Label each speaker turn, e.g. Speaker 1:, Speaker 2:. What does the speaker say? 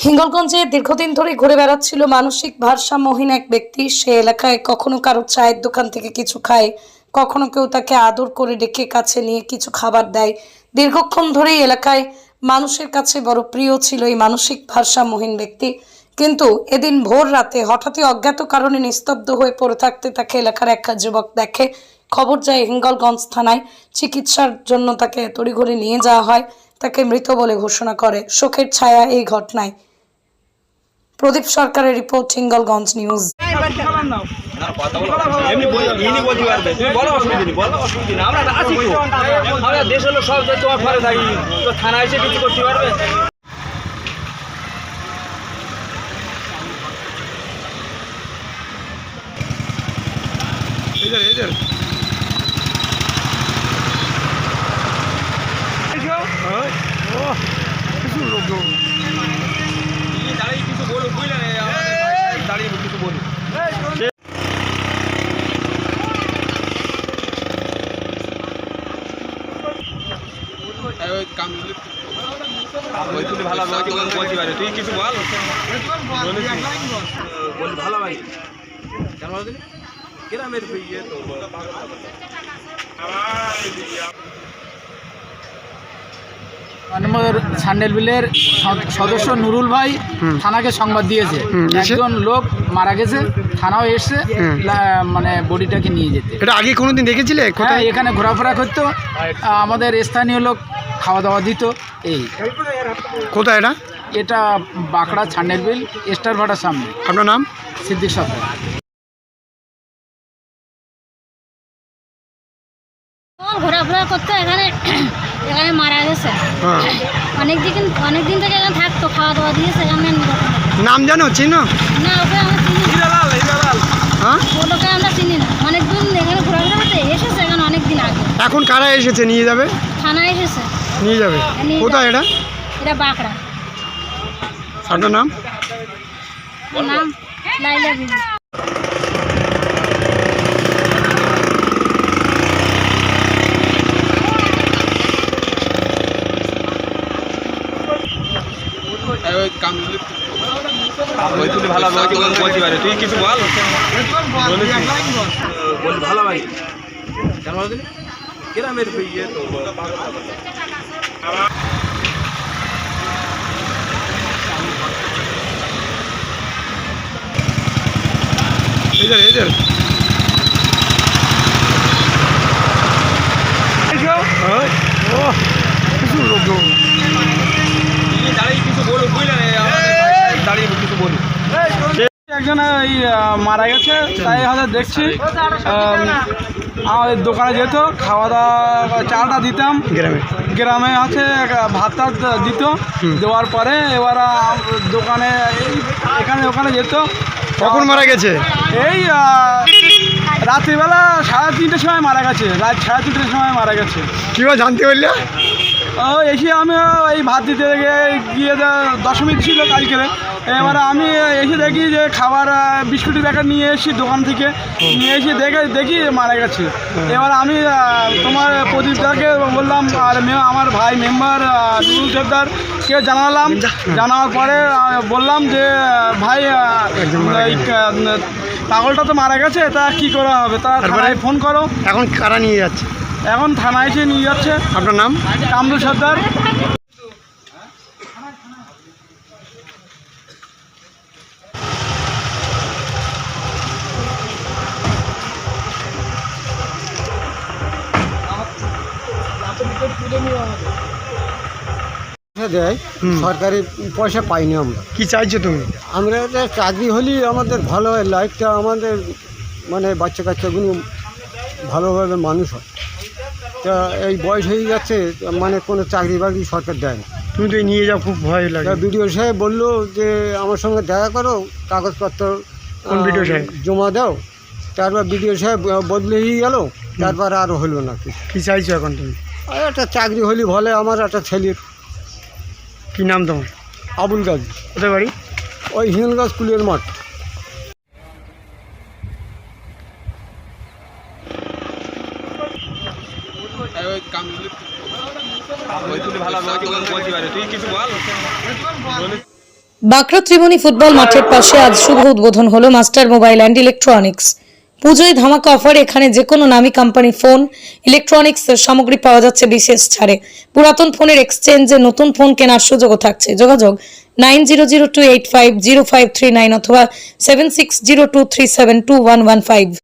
Speaker 1: হিঙ্গলগঞ্জে দীর্ঘদিন ধরে ঘুরে বেড়াচ্ছিল মানসিক ভারসাম্যহীন এক ব্যক্তি। সে এলাকায় কখনো কারও চায়ের দোকান থেকে কিছু খায়, কখনো কেউ তাকে আদর করে ডেকে কাছে নিয়ে কিছু খাবার দেয়। দীর্ঘক্ষণ ধরেই এলাকায় মানুষের কাছে বড় প্রিয় ছিল এই মানসিক ভারসাম্যহীন ব্যক্তি। কিন্তু এদিন ভোর রাতে হঠাৎই অজ্ঞাত কারণে নিস্তব্ধ হয়ে পড়ে থাকতে তাকে এলাকার এক যুবক দেখে। খবর যায় হিঙ্গলগঞ্জ থানায় চিকিৎসার জন্য তাকে তড়িঘড়ি নিয়ে যাওয়া হয়, তাকে মৃত বলে ঘোষণা করে। শোকের ছায়া এই ঘটনায়। প্রদীপ সরকারের রিপোর্ট হিঙ্গলগঞ্জ নিউজ।
Speaker 2: পারবে তুমি বলো অসুবিধা নেই বলো অসুবিধা নেই আমরা আছি তো আমরা দেশ হলো সব যে তোমার ঘরে থাকি তো থানায় এসে কিছু করতে পারবে তুমি দাঁড়িয়ে কিছু বলো বুঝলে না আমাদের দাঁড়িয়ে কিছু বলো ওই তুমি ভালো আমাকে বলতে পারে তুই কিছু বল বল ভালো ভাই কেন বলছিলি গ্রামের তো
Speaker 3: নম্বর স্যান্ডেল বিলের সদ- সদস্য নুরুল ভাই থানাকে সংবাদ দিয়েছে। একজন লোক মারা গেছে থানাও এসছে মানে বডিটাকে নিয়ে যেতে।
Speaker 4: এটা আগে কোনোদিন দেখেছিলে?
Speaker 3: হ্যাঁ এখানে ঘোরাফেরা করতো। আমাদের স্থানীয় লোক খাওয়া দাওয়া দিত এই।
Speaker 4: কোথায় এটা?
Speaker 3: এটা বাঁকড়া ছান্ডেল বিল স্টার ভাটার সামনে।
Speaker 4: আপনার নাম?
Speaker 3: সিদ্দিক সরকার।
Speaker 5: ঘোরাফেরা করতো এখানে এখানে মারা গেছে।
Speaker 4: হ্যাঁ।
Speaker 5: অনেক দিন অনেক দিন থেকে এখানে থাকতো খাওয়া দাওয়া দিয়েছে এখানে।
Speaker 4: নাম জানো চিনো?
Speaker 5: না ওকে আমরা চিনি
Speaker 4: হ্যাঁ?
Speaker 5: ওটাকে আমরা চিনি না। অনেক দিন এখানে ঘোরাফেরা করতে এসেছে। অনেক দিন আগে।
Speaker 4: এখন কারা এসেছে? নিয়ে যাবে?
Speaker 5: থানা এসেছে।
Speaker 4: নিয়ে যাবে? কোথায় এটা?
Speaker 5: এটা বাঁকড়া।
Speaker 4: আপনার নাম?
Speaker 5: নাম লাইলা বিবি।
Speaker 2: ভালো তুই কিছু বল? ভালো ভাই গ্রামের ইয়ে তো
Speaker 4: এদের এদের
Speaker 3: একজন মারা গেছে তাই হয়তো দেখছি। আমাদের দোকানে যেত খাওয়া দাওয়া চালটা দিতাম।
Speaker 4: গ্রামে।
Speaker 3: গ্রামে আছে ভাত টাত দিত। দেওয়ার পরে এবার দোকানে এখানে ওখানে যেত।
Speaker 4: কখন মারা গেছে?
Speaker 3: এই রাত্রিবেলা সাড়ে তিনটের সময় মারা গেছে। রাত সাড়ে তিনটের সময় মারা গেছে।
Speaker 4: কীভাবে জানতে পারলে?
Speaker 3: এসে আমি এই ভাত দিতে গিয়ে দশমী ছিল কালকে। এবারে আমি এসে দেখি যে খাবার বিস্কুটের প্যাকেট নিয়ে এসেছি দোকান থেকে। নিয়ে এসে দেখে দেখি মারা গেছে। এবার আমি তোমার প্রদীপদাকে বললাম আর মে- আমার ভাই মেম্বার নুরুল দেবদার কে জানালাম। জানার পরে বললাম যে ভাই এই পাগলটা তো মারা গেছে তা কি করা হবে? তা থানায় ফোন করো।
Speaker 4: এখন কারা নিয়ে যাচ্ছে?
Speaker 3: এখন থানায় এসে নিয়ে যাচ্ছে।
Speaker 4: আপনার নাম?
Speaker 3: কামরুল সর্দার।
Speaker 6: দেয়। সরকারি পয়সা পাইনি আমরা।
Speaker 4: কি চাইছো তুমি?
Speaker 6: আমরা চাকরি হলেই আমাদের ভালো হয় লাইফটা আমাদের মানে বাচ্চা কাচ্চাগুলো ভালোভাবে মানুষ হয়। তা এই বয়স হয়ে যাচ্ছে মানে কোনো চাকরি বাকরি সরকার দেয় না।
Speaker 4: তুমি তো নিয়ে যাও খুব ভয় লাগে।
Speaker 6: বিডিও সাহেব বলল যে আমার সঙ্গে দেখা করো কাগজপত্র
Speaker 4: BDO সাহেব?
Speaker 6: জমা দাও। তারপর বিডিও সাহেব বদলে বদলেই গেল তারপর আর হলো না
Speaker 4: কি চাইছো এখন তুমি?
Speaker 6: একটা চাকরি হলে ভালো আমার একটা ছেলের।
Speaker 4: কি নাম তোমার?
Speaker 6: আবুল গাজী।
Speaker 4: কোথায় বাড়ি?
Speaker 6: ওই হিঙ্গলগাছ স্কুলের মাঠ
Speaker 2: ওই তুমি ভালো আমাকে বলতে পারে তুই কিছু বল
Speaker 1: বাঁকড়া ত্রিমণী ফুটবল মাঠের পাশে আজ শুভ উদ্বোধন হলো মাস্টার মোবাইল অ্যান্ড ইলেকট্রনিক্স। পুজোয় ধামাকা অফার এখানে যে কোনো নামি কোম্পানি ফোন ইলেকট্রনিক্স সামগ্রী পাওয়া যাচ্ছে বিশেষ ছাড়ে। পুরাতন ফোনের এক্সচেঞ্জে নতুন ফোন কেনার সুযোগও থাকছে। যোগাযোগ nine zero zero two eight five zero five three nine অথবা seven six zero two three seven two one one five.